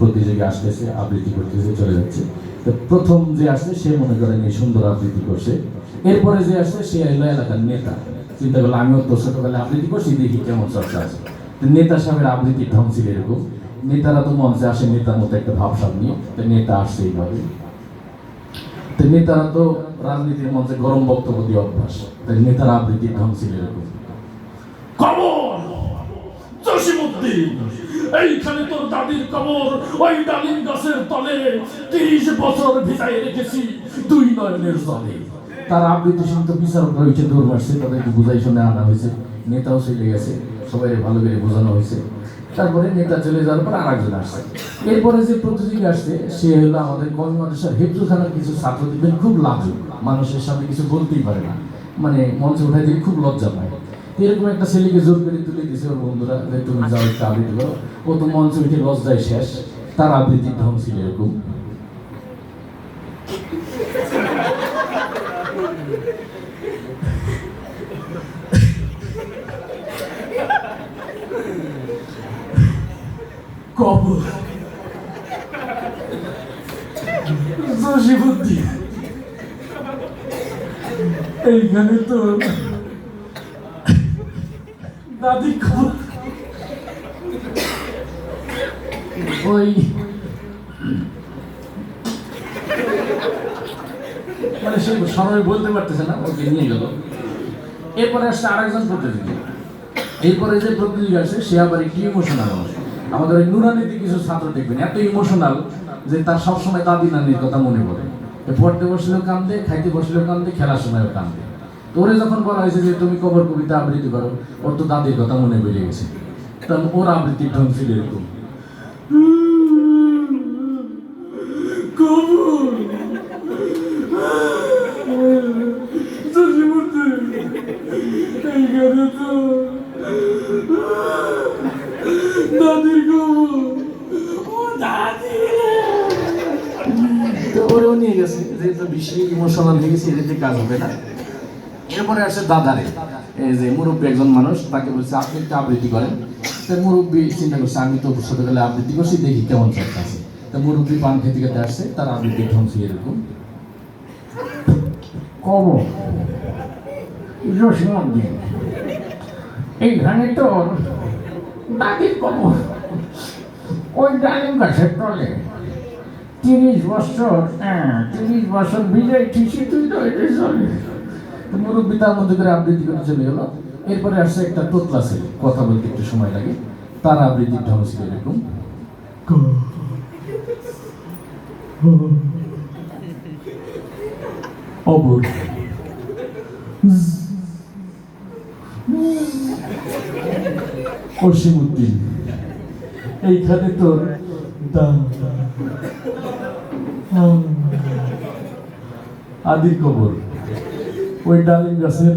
প্রতিযোগী আসতেছে, আবৃত্তি করতেছে, চলে যাচ্ছে। তো প্রথম যে সে মনে করেন এই সুন্দর আবৃত্তি করছে। এরপরে যে সে এলো এলাকার নেতা। চিন্তা করল আমিও তো ছোটবেলায় আবৃত্তি করছি, দেখি কেমন চর্চা আছে। নেতা সাহেবের ঢং ছিল এরকম। নেতারা তো মঞ্চে আসে, নেতার মতো একটা তো নেতা আসছে এইভাবে। তো নেতারা তো রাজনীতির মঞ্চে গরম বক্তব্য দিয়ে অভ্যাস। তাই নেতার আবৃত্তির ঢং ছিল এরকম। এইখানে তোর দাদির কবর, ওই ডালিম গাছের তলে তিরিশ বছর ভিজাই রেখেছি দুই নয়নের জলে। তার আবৃত্তি শুনতে বিচারক রয়েছে মারছে, তাদেরকে বুঝাই শুনে আনা হয়েছে। নেতাও চলে গেছে সবাই ভালো করে বোঝানো হয়েছে। তারপরে নেতা চলে যাওয়ার পর আর একজন আসছে। এরপরে যে প্রতিযোগী আসছে, সে হলো আমাদের কমি মাদ্রাসার হেফজুখানার কিছু ছাত্র, দেখবেন খুব লাজুক। মানুষের সামনে কিছু বলতেই পারে না। মানে মঞ্চে উঠাই দিয়ে খুব লজ্জা পায়। এরকম একটা ছেলেকে জোর করে তুলে দিয়েছে ওর বন্ধুরা, যে তুমি যাও, একটা আবৃত্তি করো। ও তো মঞ্চে উঠে লজ্জায় শেষ। তার আবৃত্তির ঢং ছিল এরকম। কবর। জসিমুদ্দিন এইখানে তোর দাদি ওই। মানে সে সবাই বলতে পারতেছে না ওকে নিয়ে গেল। এরপরে আসছে আরেকজন প্রতিযোগী। এরপরে যে প্রতিযোগী আসে সে আবার একটু ইমোশনাল আমাদের ওই নুরানিতে কিছু ছাত্র দেখবেন এত ইমোশনাল যে তার সবসময় দাদি নানির কথা মনে পড়ে। পড়তে বসলেও কান্দে খাইতে বসলেও কান্দে খেলার সময়ও কান্দে। ওরে যখন বলা হয়েছে যে তুমি কবর কবিতা আবৃত্তি করো, ওর তো দাদির কথা মনে বেড়ে গেছে। তখন ওর আবৃত্তির ঢং ছিল এরকম। ওরেও নিয়ে গেছে, যেহেতু বেশি ইমোশনাল হয়ে গেছে এদের কাজ হবে না। এরপরে আসে দাদারে। এই যে মুরব্বী একজন মানুষ, তাকে বলছে, আপনি একটা আবৃত্তি করেন। তো মুরব্বী চিন্তা করছে, আমি তো ছোটবেলায় আবৃত্তি করছি, দেখি কেমন চর্চা আছে। তো মুরব্বী পান খেতে খেতে আসছে তার আবৃত্তি ধ্বংস এরকম কব এইখানে তোর দাদির কবর ওই ডালিম গাছের তিরিশ বছর হ্যাঁ তিরিশ বছর বিজয় ঠিকই তুই তো এটা চলে তো মুরব্বী তার মধ্যে করে আবৃত্তি করে চলে গেল। এরপরে আসছে একটা তোতলা ছেলে, কথা বলতে একটু সময় লাগে। তার আবৃত্তির ঢং ছিল এরকম। অসীমুদ্দিন এইখানে তোর দাম কবর। ওই ডালিম গাছের।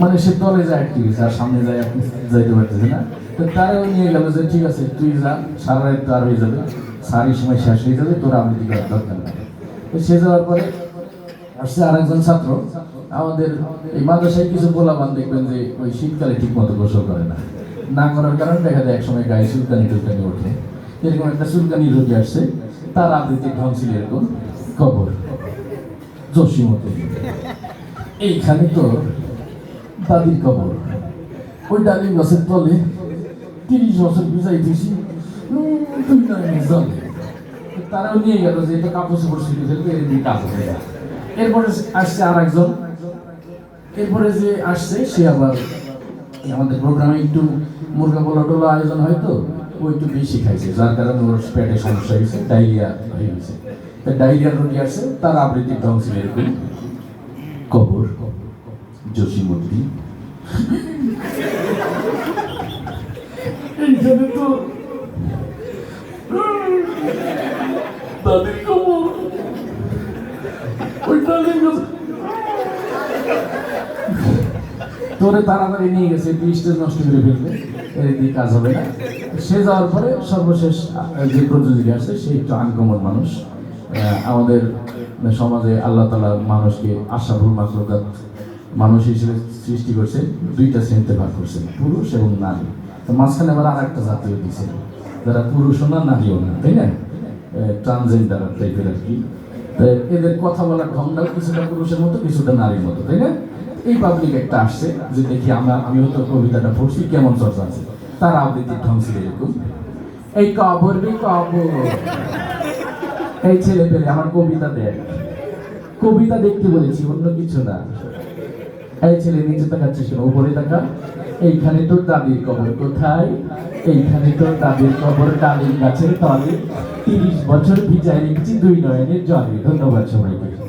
মানে সে তলে যায় কি আর সামনে যায়, আপনি যাইতে পারতেছে না। তো তারাও নিয়ে গেল যে, ঠিক আছে, তুই যা, সারা রাত তো আর হয়ে যাবে সারি সময় শেষ হয়ে যাবে, তোর আবৃত্তি দিকে দরকার নেই। তো সে যাওয়ার পরে আসছে আরেকজন ছাত্র। আমাদের এই মাদ্রাসায় কিছু বলাবান দেখবেন যে ওই শীতকালে ঠিক মতো গোসল করে না। না করার কারণে দেখা যায়, একসময় গায়ে চুলকানি টুলকানি ওঠে। এরকম একটা চুলকানি রোগী আসছে। তার আবৃত্তির ঢং ছিল এরকম কবর জসিমতে এইখানে তো দাদির কবর ওই ডালিম গাছের তলে তিরিশ বছর বুঝাই দিয়েছি। তারাও নিয়ে গেল যে এটা কাপড় চোপড় শিখে ফেলবে এর দিয়ে কাজ হবে না। এরপরে আসছে আর একজন এরপরে যে আসছে, সে আবার আমাদের প্রোগ্রামে একটু মুরগা পোলা টোলা আয়োজন হয় তো। ও একটু বেশি খাইছে, যার কারণে ওর পেটে সমস্যা হয়েছে, ডায়রিয়া হয়ে গেছে। তা ডায়রিয়ার রোগী আসছে তার আবৃত্তির ঢং ছিল এরকম কবর, জসিমুদ্দি। এইখানে তো দাদির কবর। ওই গাছ তোরে তাড়াতাড়ি নিয়ে গেছে তুই নষ্ট করে ফেলবে দিয়ে কাজ হবে না। সে যাওয়ার পরে সর্বশেষ যে প্রতিযোগী আছে সে একটু আনকমন মানুষ। আমাদের সমাজে আল্লাহ তালা মানুষকে আশাভুল মাকলুকাত মানুষ হিসেবে সৃষ্টি করছে, দুইটা শ্রেণীতে ভাগ করছেন পুরুষ এবং নারী। তো মাঝখানে আবার আর একটা জাতীয় দিয়েছেন যারা পুরুষও না নারীও না, তাই না? ট্রান্সজেন্ডার টাইপের আর কি। এদের কথা বলার ঢংটাও কিছুটা পুরুষের মতো, কিছুটা নারীর মতো, তাই না? এই পাবলিক একটা আসছে যে দেখি আমরা আমিও তো কবিতাটা পড়ছি, কেমন চর্চা আছে? তার আবৃত্তির ঢং ছিল এরকম। এই কবর রে কবর। এই ছেলে পেলে আমার কবিতা দেখ কবিতা দেখতে বলেছি, অন্য কিছু না। এই ছেলে নিচে তাকাচ্ছিস কেন উপরে তাকা। এইখানে তোর দাদির কবর কোথায়? এইখানে তোর দাদির কবর ডালিম গাছের তলে। তিরিশ বছর ভিজায় রেখেছি দুই নয়নের জলে। ধন্যবাদ সবাইকে।